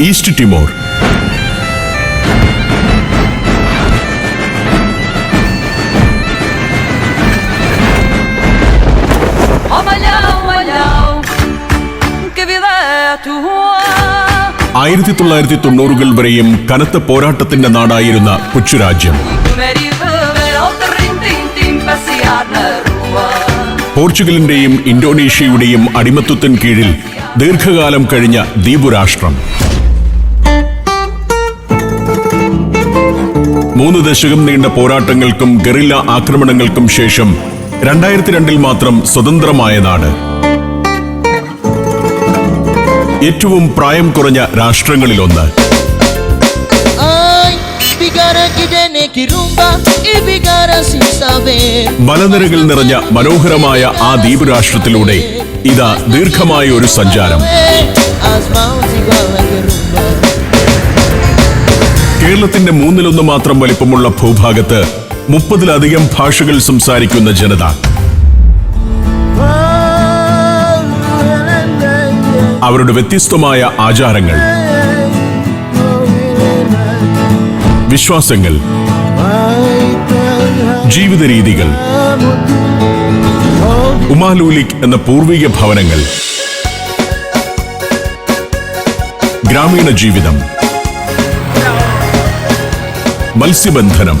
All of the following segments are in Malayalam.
East Timor. ആയിരത്തി തൊള്ളായിരത്തി തൊണ്ണൂറുകൾ വരെയും കനത്ത പോരാട്ടത്തിന്റെ നാടായിരുന്ന കൊച്ചുരാജ്യം പോർച്ചുഗലിന്റെയും ഇന്തോനേഷ്യയുടെയും അടിമത്വത്തിൻ കീഴിൽ ദീർഘകാലം കഴിഞ്ഞ ദ്വീപുരാഷ്ട്രം. മൂന്ന് ദശകം നീണ്ട പോരാട്ടങ്ങൾക്കും ഗറില്ല ആക്രമണങ്ങൾക്കും ശേഷം രണ്ടായിരത്തി രണ്ടിൽ മാത്രം സ്വതന്ത്രമായ നാട്. ഏറ്റവും പ്രായം കുറഞ്ഞ രാഷ്ട്രങ്ങളിലൊന്ന്. മലനിരകൾ നിറഞ്ഞ മനോഹരമായ ആ ദ്വീപ് രാഷ്ട്രത്തിലൂടെ ഇതാ ദീർഘമായ ഒരു സഞ്ചാരം. കേരളത്തിന്റെ മൂന്നിലൊന്ന് മാത്രം വലിപ്പമുള്ള ഭൂഭാഗത്ത് മുപ്പതിലധികം ഭാഷകൾ സംസാരിക്കുന്ന ജനത. അവരുടെ വ്യത്യസ്തമായ ആചാരങ്ങൾ വിശ്വാസങ്ങൾ ജീവിത രീതികൾ ഉമാലൂലിക് എന്ന പൂർവിക ഭവനങ്ങൾ ഗ്രാമീണ ജീവിതം മത്സ്യബന്ധനം.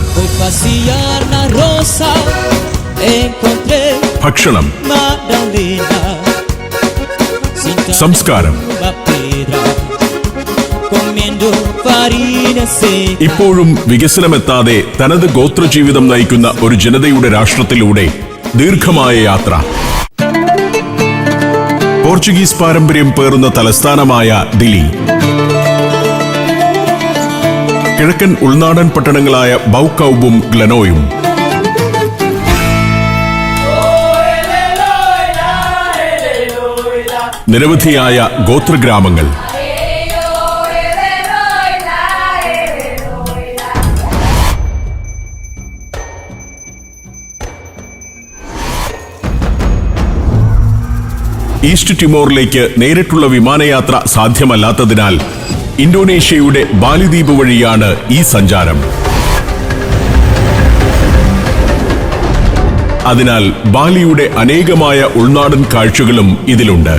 ഭക്ഷണം. സംസ്കാരം. ഇപ്പോഴും വികസനമെത്താതെ തനത് ഗോത്രജീവിതം നയിക്കുന്ന ഒരു ജനതയുടെ രാഷ്ട്രത്തിലൂടെ ദീർഘമായ യാത്ര. പോർച്ചുഗീസ് പാരമ്പര്യം പേറുന്ന തലസ്ഥാനമായ ദില്ലി. കിഴക്കൻ ഉൾനാടൻ പട്ടണങ്ങളായ ബൗക്കൌബും ഗ്ലനോയും. നിരവധിയായ ഗോത്രഗ്രാമങ്ങൾ. ഈസ്റ്റ് ടിമോറിലേക്ക് നേരിട്ടുള്ള വിമാനയാത്ര സാധ്യമല്ലാത്തതിനാൽ ഇന്തോനേഷ്യയുടെ ബാലിദ്വീപ് വഴിയാണ് ഈ സഞ്ചാരം. അതിനാൽ ബാലിയുടെ അനേകമായ ഉൾനാടൻ കാഴ്ചകളും ഇതിലുണ്ട്.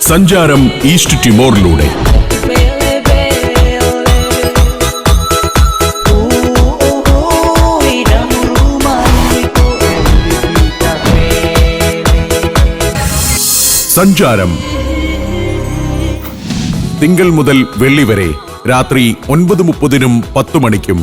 സഞ്ചാരം ഈസ്റ്റ് ടിമോറിലൂടെ. സഞ്ചാരം. തിങ്കൾ മുതൽ വെള്ളി വരെ രാത്രി ഒൻപത് മുപ്പതിനും പത്തു മണിക്കും.